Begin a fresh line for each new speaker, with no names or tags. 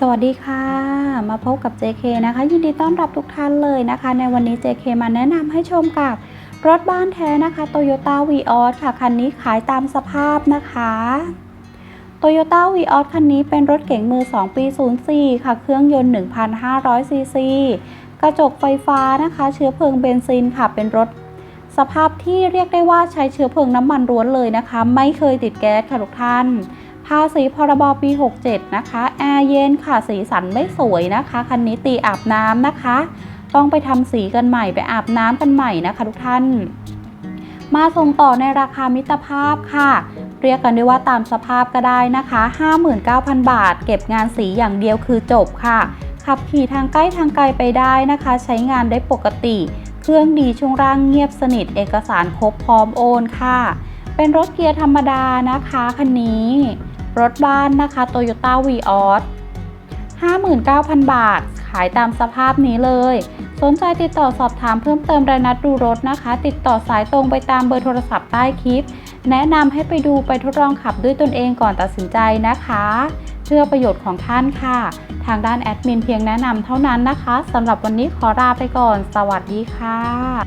สวัสดีค่ะ มาพบกับ JK นะคะ ยินดีต้อนรับทุกท่านเลยนะคะ ในวันนี้ JK มาแนะนำให้ชมกับรถบ้านแท้นะคะ Toyota Vios ค่ะ คันนี้ขายตามสภาพนะคะ Toyota Vios คันนี้เป็นรถเก๋งมือ 2 ปี 04 ค่ะ เครื่องยนต์ 1,500 ซีซี กระจกไฟฟ้านะคะ เชื้อเพลิงเบนซินค่ะ เป็นรถสภาพที่เรียกได้ว่าใช้เชื้อเพลิงน้ำมันล้วนเลยนะคะ ไม่เคยติดแก๊สค่ะทุกท่าน ภาษีพรบปี 67 นะคะ แอร์เย็นค่ะ สีสันไม่สวยนะคะ คันนี้ตีอาบน้ำนะคะ ต้องไปทำสีกันใหม่ไปอาบน้ำกันใหม่นะคะทุกท่าน มาส่งต่อในราคามิตรภาพค่ะ เรียกกันได้ว่าตามสภาพก็ได้นะคะ 59,000 บาท เก็บงานสีอย่างเดียวคือจบค่ะ ขับขี่ทางใกล้ทางไกลไปได้นะคะ ใช้งานได้ปกติ เครื่องดีช่วงล่างเงียบสนิท เอกสารครบพร้อมโอนค่ะ เป็นรถเกียร์ธรรมดานะคะคันนี้ รถบ้านนะคะ Toyota Vios 59,000 บาท ขายตามสภาพนี้เลย สนใจติดต่อสอบถามเพิ่มเติมรายนัดดูรถนะคะ ติดต่อสายตรงไปตามเบอร์โทรศัพท์ใต้คลิป แนะนำให้ไปดูไปทดลองขับด้วยตนเองก่อนตัดสินใจนะคะ เพื่อประโยชน์ของท่านค่ะ ทางด้านแอดมินเพียงแนะนำเท่านั้นนะคะสำหรับวันนี้ขอลาไปก่อน สวัสดีค่ะ